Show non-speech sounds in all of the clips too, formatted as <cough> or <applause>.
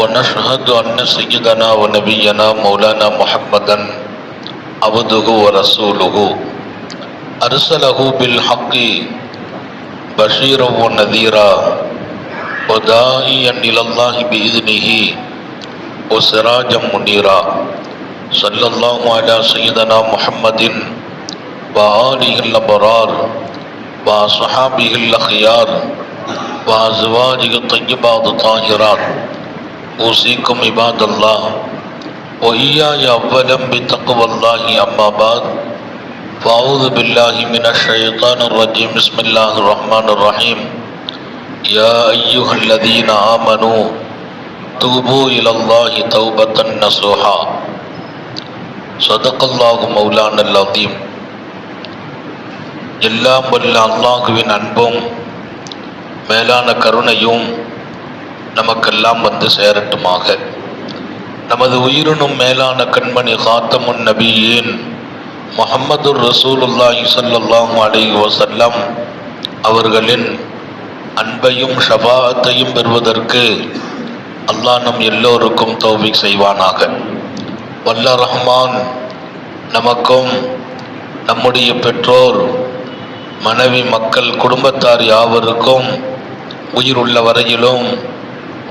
ونشهد أن سيدنا ونبينا مولانا محمدا عبده ورسوله. أرسله بالحق بشيرا ونذيرا، وداعيا إلى الله بإذنه وسراجا منيرا. صلى الله على سيدنا محمد وآله الأبرار وصحابه الأخيار وأزواجه الطيبات الطاهرات. أوصيكم عباد الله وإياي أولا بتقوى الله أما بعد فأعوذ بالله من الشيطان الرجيم بسم الله الرحمن الرحيم يا أيها الذين آمنوا توبوا إلى الله توبة نصوحا صدق الله مولانا العظيم எல்லாம் வல்ல அல்லாஹுவின் அன்பும் மேலான கருணையும் நமக்கெல்லாம் வந்து சேரட்டுமாக. நமது உயிரினும் மேலான கண்மணி காத்தமுன் நபியின் முகமது ரசூலுல்லாஹி ஸல்லல்லாஹு அலைஹி வஸல்லம் அவர்களின் அன்பையும் ஷபாத்தையும் பெறுவதற்கு அல்லாஹ் நம் எல்லோருக்கும் தௌபிக் செய்வானாக. வல்ல ரஹ்மான் நமக்கும் நம்முடைய பெற்றோர் மனைவி மக்கள் குடும்பத்தார் யாவருக்கும் உயிர் உள்ள வரையிலும்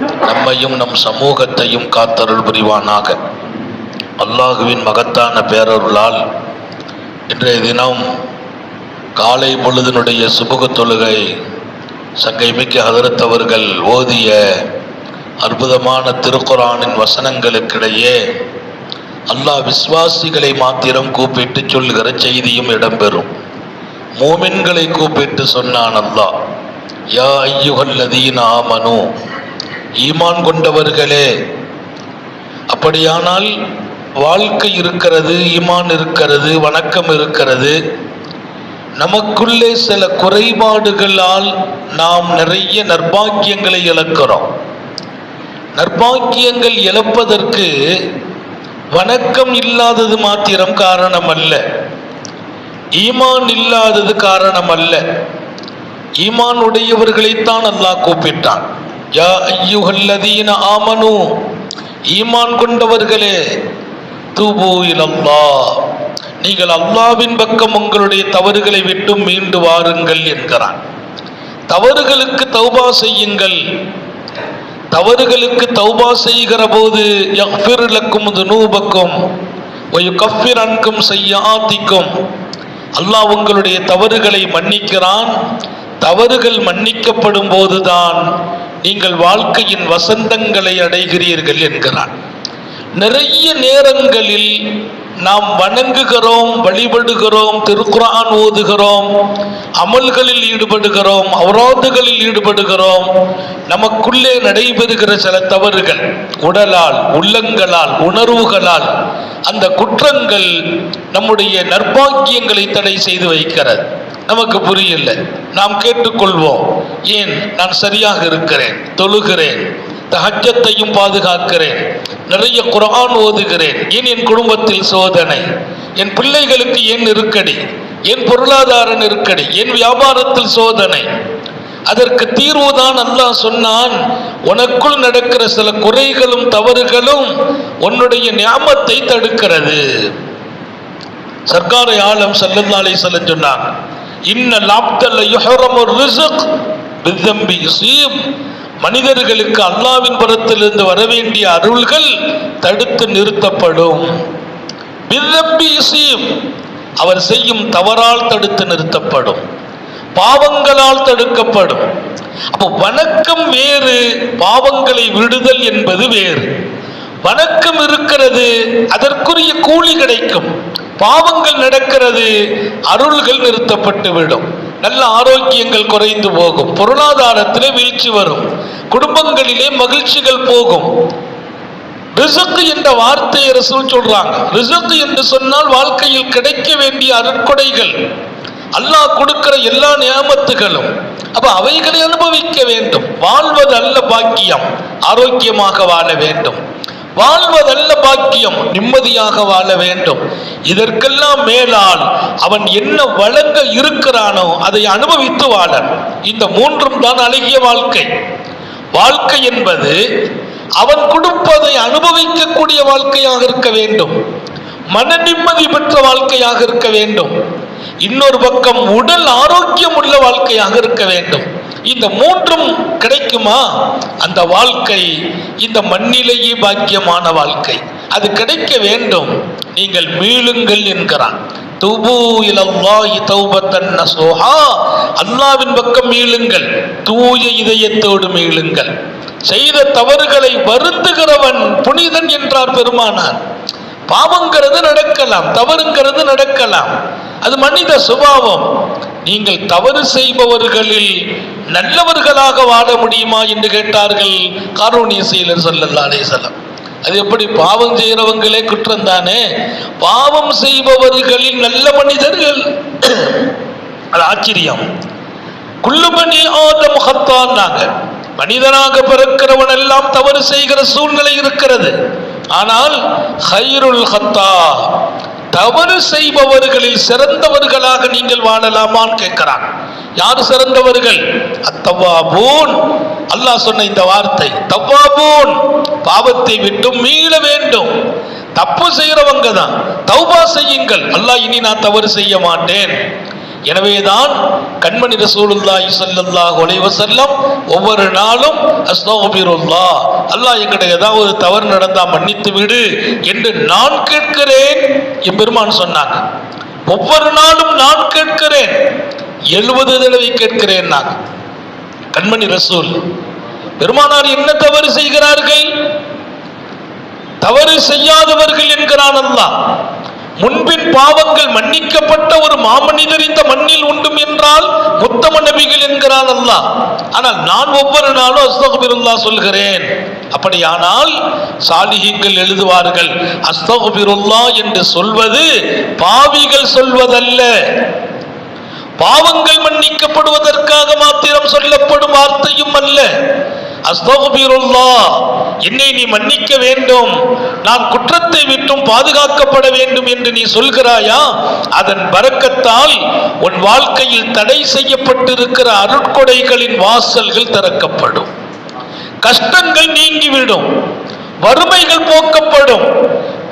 நம்மையும் நம் சமூகத்தையும் காத்தருள் புரிவானாக. அல்லாஹுவின் மகத்தான பேரருளால் இன்றைய தினம் காலை பொழுதினுடைய சுபுக தொழுகை சங்கைமிக்க ஹதரத்தவர்கள் ஓதிய அற்புதமான திருக்குறானின் வசனங்களுக்கிடையே அல்லாஹ் விஸ்வாசிகளை மாத்திரம் கூப்பிட்டு சொல்கிற செய்தியும் இடம்பெறும். மூமின்களை கூப்பிட்டு சொன்னான் அல்லாஹ் யா ஐயுகல்லதீன் ஆமனு ஈமான் கொண்டவர்களே அப்படியானால் வாழ்க்கை இருக்கிறது ஈமான் இருக்கிறது வணக்கம் இருக்கிறது. நமக்குள்ளே சில குறைபாடுகளால் நாம் நிறைய நற்பாக்கியங்களை இழக்கிறோம். நற்பாக்கியங்கள் இழப்பதற்கு வணக்கம் இல்லாதது மாத்திரம் காரணம் அல்ல ஈமான் இல்லாதது காரணம் அல்ல ஈமான் உடையவர்களைத்தான் அல்லாஹ் கூப்பிட்டான். யா ஐயுகல்லதீன ஆமனு ஈமான் கொண்டவர்களே தூபு இலல்லா நீங்கள் அல்லாவின் பக்கம் உங்களுடைய தவறுகளை விட்டு மீண்டு வாருங்கள் என்கிறான் தவறுகளுக்கு தௌபா செய்யுங்கள் தவறுகளுக்கு தௌபா செய்கிற போது யஃபிர்லக்கும் துனூபக்கும் ஒய் கஃபிர் அன்கும் செய்யாத்திக்கும் அல்லாஹ் உங்களுடைய தவறுகளை மன்னிக்கிறான் தவறுகள் மன்னிக்கப்படும் போதுதான் நீங்கள் வாழ்க்கையின் வசந்தங்களை அடைகிறீர்கள் என்கிறான் நிறைய நேரங்களில் நாம் வணங்குகிறோம் வழிபடுகிறோம் திருக்குரான் ஓதுகிறோம் அமல்களில் ஈடுபடுகிறோம் அவரோதுகளில் ஈடுபடுகிறோம். நமக்குள்ளே நடைபெறுகிற சில தவறுகள் உடலால் உள்ளங்களால் உணர்வுகளால் அந்த குற்றங்கள் நம்முடைய நற்பாக்கியங்களை தடை செய்து வைக்கிறது. நமக்கு புரியல. நாம் கேட்டுக்கொள்வோம். ஏன்? நான் சரியாக இருக்கிறேன். தொழுகிறேன். தஹஜத்தையும் பாதுகாக்கிறேன். நிறைய குரான் ஓதுகிறேன். ஏன் என் குடும்பத்தில் சோதனை? என் பிள்ளைகளுக்கு ஏன் நெருக்கடி? என் பொருளாதார நெருக்கடி? என் வியாபாரத்தில் சோதனை? அதற்கு தீர்வுதான் அல்லாஹ் சொன்னான். உனக்குள் நடக்கிற சில குறைகளும் தவறுகளும் உன்னுடைய ஞாபத்தை தடுக்கிறது. சர்க்காரை ஆலம் சல்லல்லா அலைஹி சொன்னான். இன்ன லாப்தல்ல யுஹரமு ரிஸ்க் பிதம்பி யுசீப் மனிதர்களுக்கு அல்லாவின் புறத்திலிருந்து வரவேண்டிய அருள்கள் தடுத்து நிறுத்தப்படும். அவர் செய்யும் தவறால் தடுத்து நிறுத்தப்படும். பாவங்களால் தடுக்கப்படும். அப்போ வணக்கம் வேறு பாவங்களை விடுதல் என்பது வேறு. வணக்கம் இருக்கிறது அதற்குரிய கூலி கிடைக்கும். பாவங்கள் நடக்கிறது அருள்கள் நிறுத்தப்பட்டு விடும். நல்ல ஆரோக்கியங்கள் குறைந்து போகும். பொருளாதாரத்திலே வீழ்ச்சி வரும். குடும்பங்களிலே மகிழ்ச்சிகள் போகும். ரிசுக்கு என்ற வார்த்தையை ரசூல் சொல்றாங்க. ரிசுக்கு என்று சொன்னால் வாழ்க்கையில் கிடைக்க வேண்டிய அருட்கொடைகள். அல்லாஹ் கொடுக்கிற எல்லா நியமத்துகளும் அப்ப அவைகளை அனுபவிக்க வேண்டும். வாழ்வது அல்ல பாக்கியம். ஆரோக்கியமாக வாழ வேண்டும். வாழ்வதல்ல பாக்கியம். நிம்மதியாக வாழ வேண்டும். இதற்கெல்லாம் மேலால் அவன் என்ன வழங்க இருக்கிறானோ அதை அனுபவித்து வாழன் இந்த மூன்றும் தான் அழகிய வாழ்க்கை. வாழ்க்கை என்பது அவன் கொடுப்பதை அனுபவிக்கக்கூடிய வாழ்க்கையாக இருக்க வேண்டும். மன நிம்மதி பெற்ற வாழ்க்கையாக இருக்க வேண்டும். இன்னொரு பக்கம் உடல் ஆரோக்கியம் உள்ள வாழ்க்கையாக இருக்க வேண்டும். இந்த மூன்றும் கிடைக்குமா? அந்த வாழ்க்கை இந்த மண்ணிலேயே பாக்கியமான வாழ்க்கை. அது கிடைக்க வேண்டும். நீங்கள் மீளுங்கள் என்கிறான். தூபு இலல்லாஹி தௌபத்தன் நசூஹா. அல்லாவின் பக்கம் மீளுங்கள். தூய இதயத்தோடு மீளுங்கள். செய்த தவறுகளை வருத்துகிறவன் புனிதன் என்றார் பெருமானார். பாவங்கிறது நடக்கலாம் தவறுங்கிறது நடக்கலாம். அது மனித சுபாவம். நீங்கள் தவறு செய்பவர்களில் நல்லவர்களாக வாழ முடியுமா என்று கேட்டார்கள் காரூணிய செயலர் சொல்லல்லா அது எப்படி? பாவம் செய்கிறவங்களே குற்றம் தானே? பாவம் செய்பவர்களில் நல்ல மனிதர்கள். <clears throat> அது ஆச்சரியம். குள்ளுமணி ஆதம் நாங்கள் மனிதனாக பிறக்கிறவன் எல்லாம் தவறு செய்கிற சூழ்நிலை இருக்கிறது. ஆனால் ஹைருல் ஹத்தா தவறு செய்பவர்களில் சிறந்தவர்களாக நீங்கள் வாழலாமான்னு கேட்கிறான். யார் சிறந்தவர்கள்? அத்தவாபூன். அல்லாஹ் சொன்ன இந்த வார்த்தை தவ்வாபூன். பாவத்தை விட்டு மீள வேண்டும். தப்பு செய்யறவங்க தான். தௌபா செய்யுங்கள். அல்லாஹ் இனி நான் தவறு செய்ய மாட்டேன். எனவேதான் கண்மணி ரசூலுல்லாஹி ஸல்லல்லாஹு அலைஹி வஸல்லம் ஒவ்வொரு நாளும் அஸ்தக்பிருல்லாஹ் அல்லாஹ் என்கிட்ட ஏதாவது தவறு நடந்தா மன்னித்து விடு என்று நான் கேட்கிறேன் எம்பெருமான் சொன்னாங்க. ஒவ்வொரு நாளும் நான் கேட்கிறேன். எழுபது தடவை கேட்கிறேன் நான். கண்மணி ரசூல் பெருமானார் என்ன தவறு செய்கிறார்கள்? தவறு செய்யாதவர்கள் என்கிறான் அல்லாஹ். முன்பின் பாவங்கள் மன்னிக்கப்பட்ட ஒரு மாமனிதர் இந்த மண்ணில் உண்டும் என்றால் முத்தம நபிகள் என்கிறார் அல்லாஹ். ஆனால் நான் ஒவ்வொரு நாளும் அஸ்தகுபிருல்லா சொல்கிறேன். அப்படியானால் சாலிகிகள் எழுதுவார்கள் அஸ்தகுபிருல்லா என்று சொல்வது பாவிகள் சொல்வதல்ல. பாவங்கள் மன்னிக்கப்படுவதற்காக மாத்திரம் சொல்லப்படும் வார்த்தையும் அல்ல. அஸ்தகுபிருல்லா என்னை நீ மன்னிக்க வேண்டும். நான் குற்றத்தை விட்டும் பாதுகாக்கப்பட வேண்டும் என்று நீ சொல்கிறாயா? அதன் பறக்கத்தால் உன் வாழ்க்கையில் தடை செய்யப்பட்டிருக்கிற அருட்கொடைகளின் வாசல்கள் திறக்கப்படும். கஷ்டங்கள் நீங்கிவிடும். வறுமைகள் போக்கப்படும்.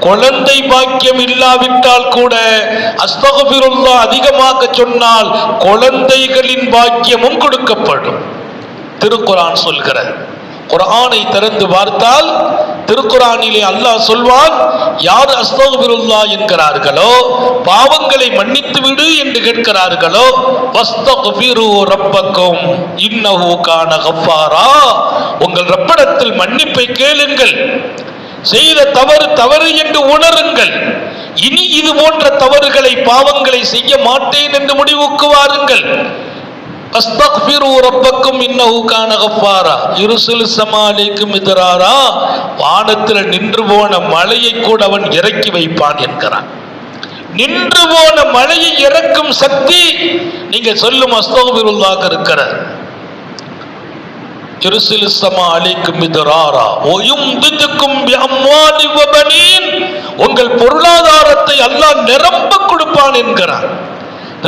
குழந்தை பாக்கியம் இல்லாவிட்டால் கூட அஸ்தகபிருல்லா அதிகமாக சொன்னால் குழந்தைகளின் பாக்கியமும் கொடுக்கப்படும். திருக்குரான் சொல்கிறது குரானை திறந்து பார்த்தால் திருக்குரானிலே அல்லாஹ் சொல்வான் யார் அஸ்தகுபிருல்லா என்கிறார்களோ பாவங்களை மன்னித்து விடு என்று கேட்கிறார்களோ வஸ்தகுபிரு ரப்பக்கும் இன்னஹு கான கஃபாரா உங்கள் ரப்படத்தில் மன்னிப்பை கேளுங்கள். செய்த தவறு தவறு என்று உணருங்கள். இனி இது போன்ற தவறுகளை பாவங்களை செய்ய மாட்டேன் என்று முடிவுக்கு வாருங்கள். அஸ்தக்பிரு ரப்பக்கும் இன்னஹு கான கஃபாரா. யுர்சில் சமாலிக்கும் மிதராரா வானத்தில் நின்று போன மழையை கூட அவன் இறக்கி வைப்பான் என்கிறான். நின்று போன மழையை இறக்கும் சக்தி நீங்க சொல்லும் அஸ்தகுபிருல்லாக இருக்கிறார். யுர்சில் சமா அலைக்கும் மிதராரா ஒயும் திதுக்கும் அம்வாலி வபனீன் உங்கள் பொருளாதாரத்தை அல்லாஹ் நிரம்ப கொடுப்பான் என்கிறான்.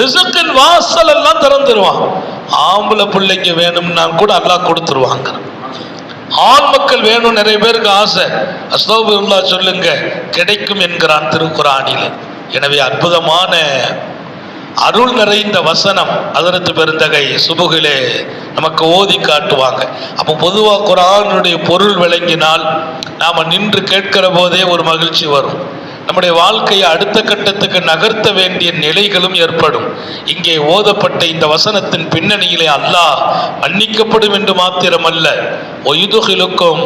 ரிசுக்கின் வாசல் எல்லாம் திறந்துருவான். ஆம்பளை பிள்ளைங்க வேணும்னா கூட எல்லாம் கொடுத்துருவாங்க. ஆண் மக்கள் வேணும் நிறைய பேருக்கு ஆசை. அஸ்தோபுல்லா சொல்லுங்க கிடைக்கும் என்கிறான் திருக்குறானில எனவே அற்புதமான அருள் நிறைந்த வசனம் அதற்கு பெருந்தகை சுபுகிலே நமக்கு ஓதி காட்டுவாங்க. அப்போ பொதுவாக குரானுடைய பொருள் விளங்கினால் நாம் நின்று கேட்கிற போதே ஒரு மகிழ்ச்சி வரும். நம்முடைய வாழ்க்கையை அடுத்த கட்டத்துக்கு நகர்த்த வேண்டிய நிலைகளும் ஏற்படும். இங்கே ஓதப்பட்ட இந்த வசனத்தின் பின்னணியிலே அல்லாஹ் மன்னிக்கப்படும் என்று மாத்திரமல்ல. ஒயுதுகிலுக்கும்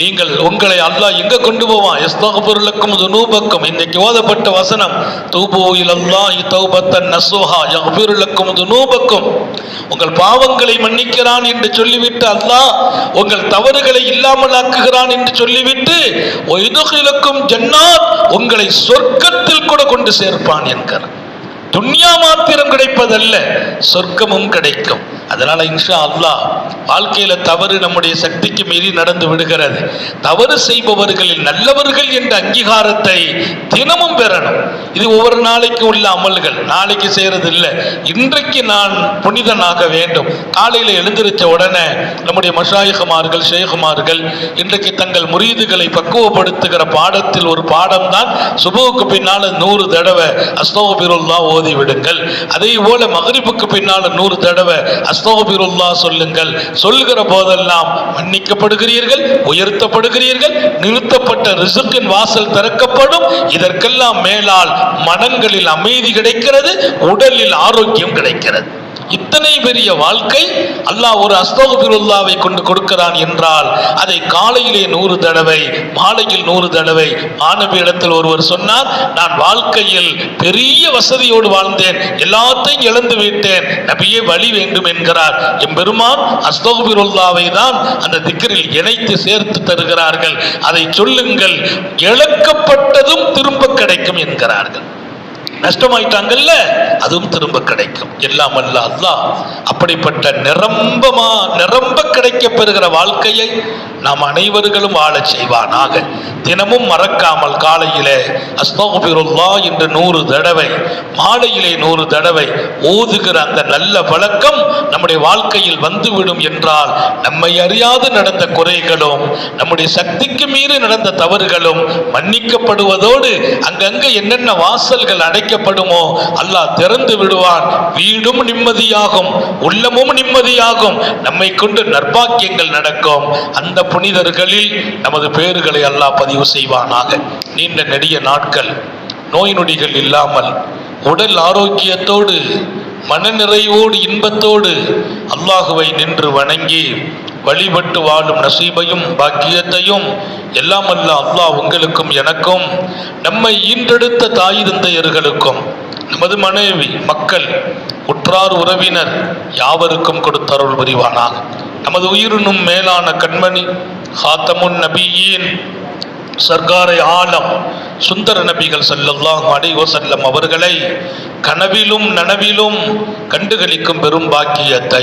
நீங்கள் உங்களை அல்லாஹ் எங்க கொண்டு போவான்? எஸ்தகபுருளுக்கும் துனூபக்கும். இன்னைக்கு ஓதப்பட்ட வசனம் தூபோயில் இலல்லாஹி தௌபத்தன் நசோஹா யக்பிருலக்கும் துனூபக்கும். உங்கள் பாவங்களை மன்னிக்கிறான் என்று சொல்லிவிட்டு அல்லாஹ் உங்கள் தவறுகளை இல்லாமல் ஆக்குகிறான் என்று சொல்லிவிட்டு ஒயுதுகிலுக்கும் ஜன்னாத் உங்களை சொர்க்கத்தில் கூட கொண்டு சேர்ப்பான் என்கிறார். துன்யா மாத்திரம் கிடைப்பதல்ல சொர்க்கமும் கிடைக்கும். அதனால இன்ஷா அல்லாஹ் வாழ்க்கையில தவறு நம்முடைய சக்திக்கு மீறி நடந்து விடுகிறது. தவறு செய்பவர்களில் நல்லவர்கள் என்ற அங்கீகாரத்தை தினமும் பெறணும். இது ஒவ்வொரு நாளைக்கும் உள்ள அமல்கள். நாளைக்கு செய்யறது இல்லை இன்றைக்கு நான் புனிதனாக வேண்டும். காலையில எழுந்திருச்ச உடனே நம்முடைய மஷாயிகுமார்கள் ஷேகுமார்கள் இன்றைக்கு தங்கள் முறியீதுகளை பக்குவப்படுத்துகிற பாடத்தில் ஒரு பாடம் தான் சுபுவுக்கு பின்னால நூறு தடவை அஸ்தோபிருல்லா ஓதி விடுங்கள். அதே போல மகரிப்புக்கு பின்னால நூறு தடவை அஸ்தோபிருல்லா சொல்லுங்கள். சொல்லுகிற போதெல்லாம் மன்னிக்கப்படுகிறீர்கள் உயர்த்தப்படுகிறீர்கள் நிறுத்தப்பட்ட ரிசுக்கின் வாசல் திறக்கப்படும். இதற்கெல்லாம் மேலால் மனங்களில் அமைதி கிடைக்கிறது உடலில் ஆரோக்கியம் கிடைக்கிறது. இத்தனை பெரிய வாழ்க்கை அல்லாஹ் ஒரு அஸ்தோகபிருல்லாவை கொண்டு கொடுக்கிறான் என்றால் அதை காலையிலே நூறு தடவை மாலையில் நூறு தடவை மாணவி இடத்தில் ஒருவர் சொன்னார் நான் வாழ்க்கையில் பெரிய வசதியோடு வாழ்ந்தேன் எல்லாத்தையும் இழந்து விட்டேன் நபியே வழி வேண்டும் என்கிறார். எம்பெருமான் அஸ்தோகபிருல்லாவை தான் அந்த திக்கரில் இணைத்து சேர்த்து தருகிறார்கள். அதை சொல்லுங்கள் இழக்கப்பட்டதும் திரும்ப கிடைக்கும் என்கிறார்கள். நஷ்டமாயிட்டாங்கல்ல அதுவும் திரும்ப கிடைக்கும். எல்லாம் அல்ல அல்லாஹ். அப்படிப்பட்ட நிரம்பமா நிரம்ப கிடைக்க பெறுகிற வாழ்க்கையை நாம் அனைவர்களும் வாழச் செய்வானாக. தினமும் மறக்காமல் காலையிலே அஸ்தோபிருல்லா என்று நூறு தடவை மாலையிலே நூறு தடவை ஓதுகிற அந்த நல்ல பழக்கம் நம்முடைய வாழ்க்கையில் வந்துவிடும் என்றால் நம்மை அறியாது நடந்த குறைகளும் நம்முடைய சக்திக்கு மீறி நடந்த தவறுகளும் மன்னிக்கப்படுவதோடு அங்கங்கே என்னென்ன வாசல்கள் அடைக்கப்படுமோ அல்லாஹ் திறந்து விடுவான். வீடும் நிம்மதியாகும் உள்ளமும் நிம்மதியாகும். நம்மை கொண்டு நற்பாக்கியங்கள் நடக்கும். அந்த புனிதர்களில் நமது பேறுகளை அல்லாஹ் பதிவு செய்வானாக. நீண்ட நெடிய நாட்கள் நோய் நொடிகள் இல்லாமல் உடல் ஆரோக்கியத்தோடு மனநிறைவோடு இன்பத்தோடு அல்லாஹுவை நின்று வணங்கி வழிபட்டு வாழும் நசீபையும் பாக்கியத்தையும் எல்லாம் அல்ல அல்லாஹ் உங்களுக்கும் எனக்கும் நம்மை ஈன்றெடுத்த தாய் தந்தையர்களுக்கும் நமது மனைவி மக்கள் உற்றார் உறவினர் யாவருக்கும் கொடுத்தருள் புரிவானாக. நமது உயிரினும் மேலான கண்மணி ஹாத்தமுன் நபியின் சர்க்காரை ஆலம் சுந்தர நபிகள் செல்லல்லாம் அலைஹி செல்லம் அவர்களை கனவிலும் நனவிலும் கண்டுகளிக்கும் பெரும் பாக்கியத்தை